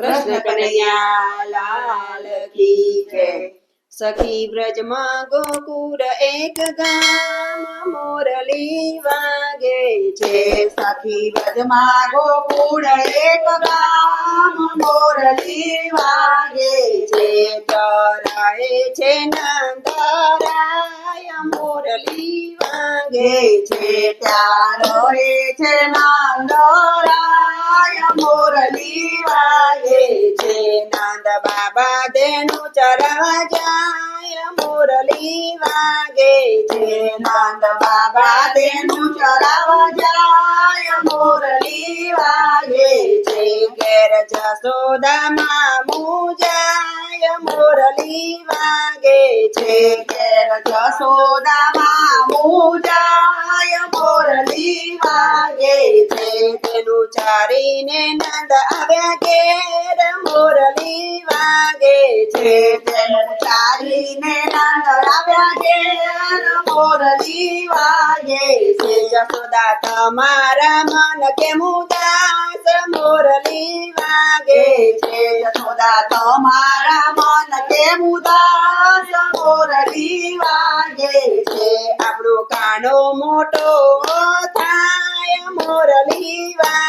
કૃષ્ણ કનૈયા લાલ કી જય સખી વ્રજમાં ગોકુળ એક ગામ મોરલી વાગે છે. સખી વ્રજમાં ગોકુળ એક ગામ મોરલી વાગે છે. ચરાએ છે નંદરાય મોરલી વાગે છે. ત્યારો એ છે નંદરાય વાગે છે. નાંદ બાબા તેનું ચરવા જાય, મોરલી વાગે છે. નંદ બાબા તેનું ચરાવ જાય, મોરલી વાગે છે. ઘેર જસોદામાં મુજાય, મોરલી વાગે છે. ઘેર જશોદામાં ચારીને નંદ આવ્યા ઘેર મોરલી વાગે છે. તેનું ચાલીને નંદ આવ્યા ઘેર મોરલી વાગે છે. જસોદા તમારા મન કે મુદાસ મોરલી વાગે છે. યશોદા તમારા મન કે ઉદાસ મોરલી વાગે છે. આપણો કાનો મોટો થાય મોરલી વાગે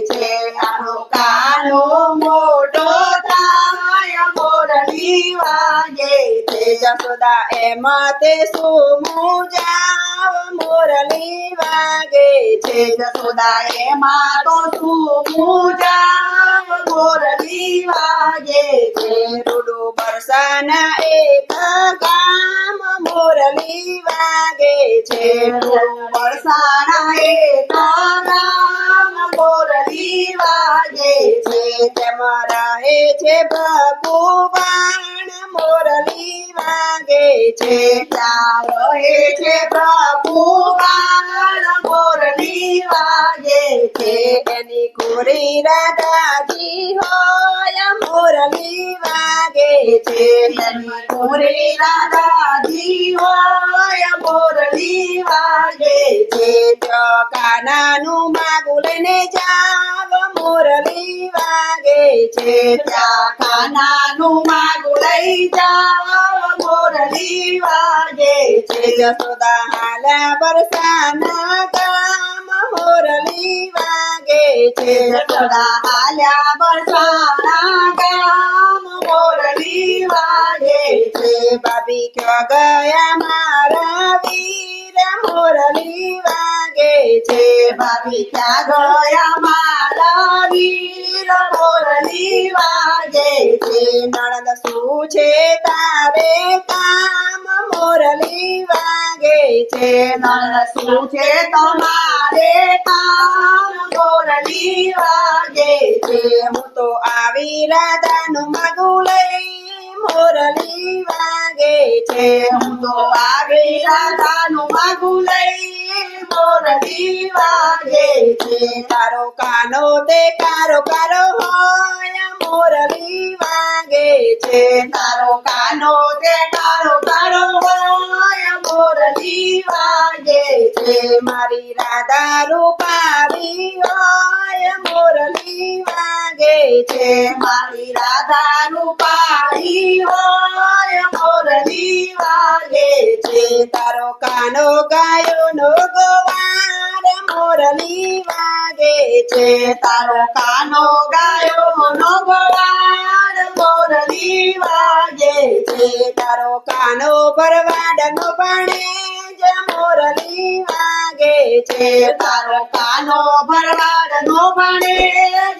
છે આપણો કાનો મોટો થાય મોરલી વાગે છે. જસોદા એમાં તે સુમુજાવ, મોરલી વાગે છે. જશોદા એમાં તો શું જાવ મોરલી વાગે છે. રૂડુ બરસાના એક કામ મોરલી વાગે છે. વરસાણા બરસાના એક મોરલી વાગે છે છે ભગવાન મોરલી વાગે છે, ચાલો રહે છે પ્રભુ બાળ મોરલી વાગે છે. એની કોરી રાધાજી હોય મોરલી વાગે છે. એની કોરી રાધાજી હોય મોરલી વાગે છે. કાનાનું માગું લઈને જાવ મોરલી વાગે છે. ચા કાનાનું માગું લઈ જાવ મોરલી વાગે છે જસોદા હાલા બરસાના ગામ મોરલી વાગે છે જશોદા હાલ્યા બરસાણા ગામ મોરલી વાગે છે બાબી ક્યાં ગયા મારા વીર મોરલી વાગે છે ભાભી ત્યાં ગયા મારા વીર મોરલી વાગે છે. નણંદ શું છે તારે કામ? મોરલી વાગે છે. નળ શું છે તમારે કામ? મોરલી વાગે છે. હું તો આવી રાધાનું માગું લઈ મોરલી વાગે છે. હું તો આવી રાધાનું માગું લઈ મોરલી વાગે છે. તારો કાનો તે કારો કારો હોય મોરલી વાગે છે. તારો કાનો તે કાળો કાળો હોય મોરલી વાગે છે. મારી રાધા રૂપારી હોય મોરલી વાગે છે. મારી રાધા રૂપાળી હોય મોરલી વાગે છે તારો કાનો ગાયો નો ગોવાર મોરલી વાગે છે. તારો કાનો ગાયો નો ગવાડ મોરલી વાગે છે. તારો કાનો ભરવાડ નો જ મોરલી વાગે છે. તારો કાનો ભરવાડ નો ભણે,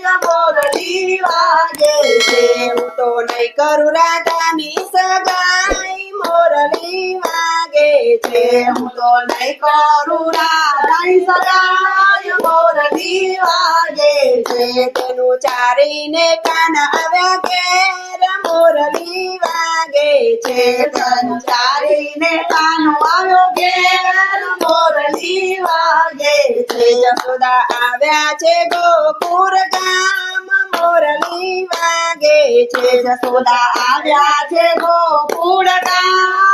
જ મોરલી વાગે છે. હું તો નહીં કરું રાધાની સગાઈ, મોરલી વાગે છે હું છે તેનું કાન આવ્યા ઘેર મોરલી વાગે છે તન ચારીને કાનો આવ્યો ઘેર વાગે છે જસોદા આવ્યા છે ગોકુર ગામ મોરલી વાગે છે જસોદા આવ્યા છે ગોકુળ ગામ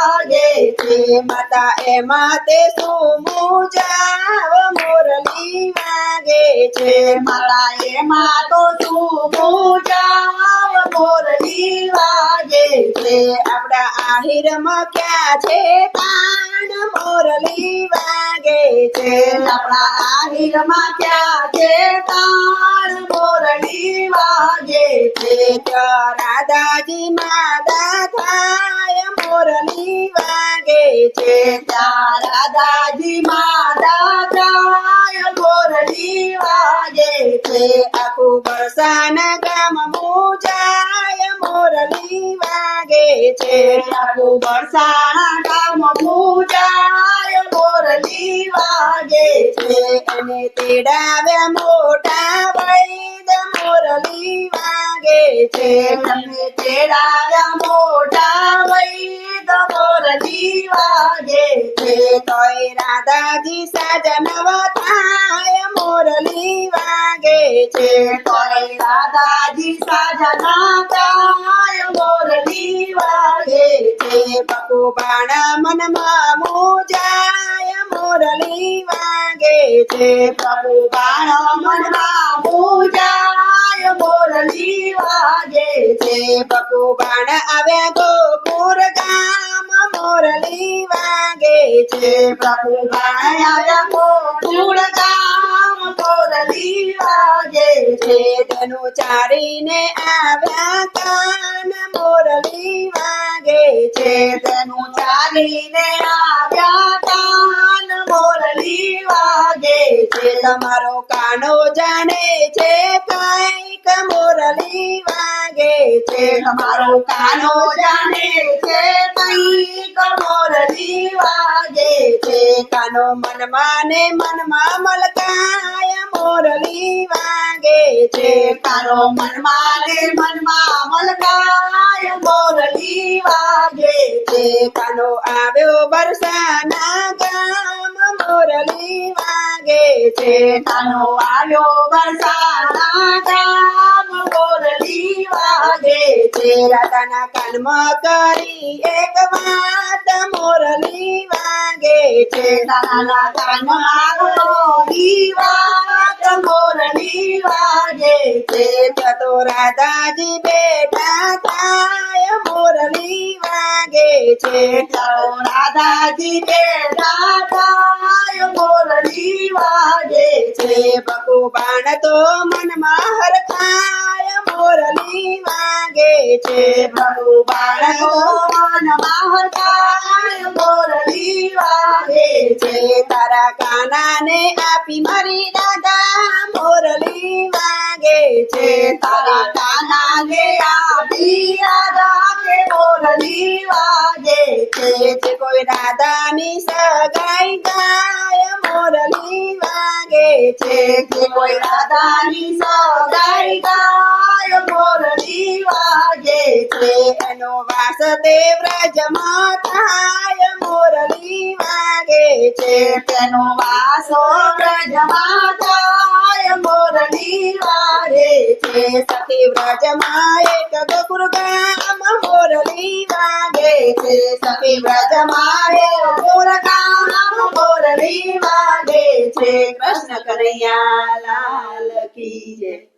છે માતા એ માતે મોરલી વાગે છે. માતા એમાં તો તું પૂજાવ મોરલી વાગે છે. આપણા આહિરમાં ક્યાં છે તાણ મોરલી વાગે છે આપણા આહિરમાં ક્યાં છે તાળ મોરલી વાગે છે. રાધાજી માદા થાય મોરલી વાગે છે રાધાજી માતા થાય મોરલી વાગે છે. આખું બરસાન ગામ મોજાય મોરલી વાગે છે આખું બરસાણા ગામ પૂજાય મોરલી વાગે છે. અને તેડાવ્યા મોટા વૈદ મોરલી વાગે છે. અને તેડાવે મોટા વૈદ મોરલી વાગે છે. તોય રાધાજી સાજનવ થાય મોરલી વાગે છે. તોય રાધાજી સાજના ગાય મોરલી વાગે છે બકુ બાણ મનમાં મુજાય મોરલી વાગે છે. પ્રભુ બાણ મનમાં પૂજાય મોરલી વાગે છે બકુ બાણ આવ્યા ગોપુર ગામ મોરલી વાગે છે પ્રભુ બાણ આવ્યા ગોકુળ ગામ વાગે છે તેનું ચારીને આવ્યા વાગે છે તેનું ચાલીને આવ્યા કાન મોરલી વાગે છે તમારો કાનો જાણે છે કંઈક મોરલી વાગે છે તમારો કાનો જાણે કાનો મનમાં ને મનમાં મલકાય મોરલી વાગે છે તારો મનમાં ને મનમાં મલકાય મોરલી વાગે છે કાનો આવ્યો બરસાના ગામ મોરલી વાગે છે કાનો આવ્યો વરસાદના ગામ વાગે છે રાધાના કાનમાં કરી એક વાત મોરલી વાગે છે નાના કાનમાં મોરલી વાત મોરલી વાગે છે તો રાધાજી બેઠા થાય મોરલી વાગે છે ચાલો રાધાજી બેટા થાય મોરલી વાગે છે બાણ તો મનમાં હરખાય મોરલી વાગે છે પ્રભુ બાળકો મનમાં હરખાય મોરલી વાગે છે તારા કાનાને આપી મારી દાદા. મોરલી વાગે છે તારા કાના આપી રાધા કે વાગે છે કોઈ રાધાની સગાઈ ગાય. મોરલી વાગે છે કે કોઈ રાધાની સગાઈ ગાય મોરલી વાગે છે એનો વાસ તે વ્રજમાં થાય મોરલી વાગે છે તેનો વાસો બ્રજમાં થાય મોરલી વાગે છે સતી વ્રજમાં એક ગોકુળ ગામ મોરલી વાગે છે સખી વ્રજમાં હરી વાગે છે. કૃષ્ણ કનૈયા લાલ કી જય.